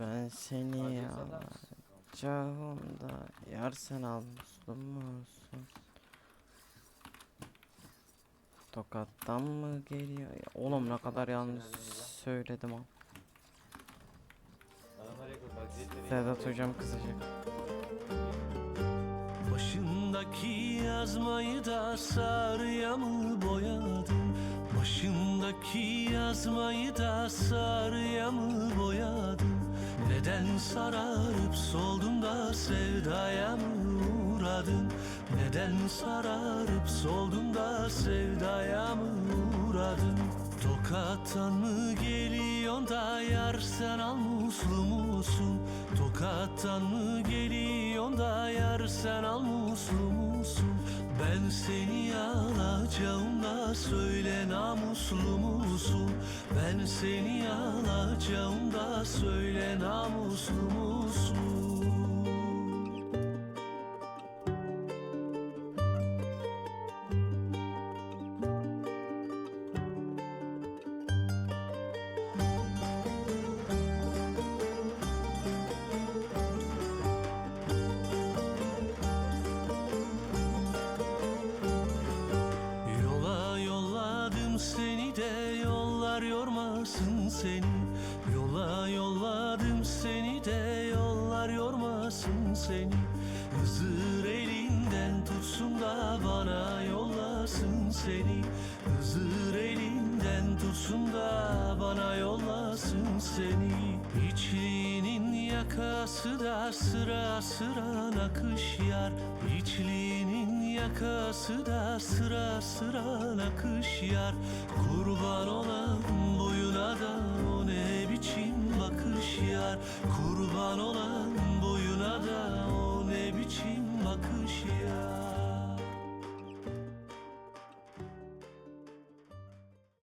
Ben seni alacağımda yar sen almışsın musun? Tokattan mı geliyor? Ya Oğlum ne kadar yanlış söyledim ha. Sedat hocam kızacak. Başındaki yazmayı da sarıya mı boyadın? Başındaki yazmayı da sarıya mı boyadın? Neden sararıp soldun da sevdaya mı uğradın? Neden sararıp soldun da sevdaya mı uğradın? Tokattan mı geliyorsun da yar sen al muslu musun? Tokattan mı geliyorsun da yar sen al muslu musun? Ben seni alacağım söyle namuslu musun? Ben seni alacağım da söyle namuslu musun? Yollar yormasın seni. Yola yolladım seni de yollar yormasın seni. Hızır elinden tutsun da bana yollasın seni. Hızır elinden tutsun da bana yollasın seni. İçliğinin yakası da sıra sıra nakış yar. İçliğinin yakası da sıra sıra nakış yar. Kurban olan Kurban olan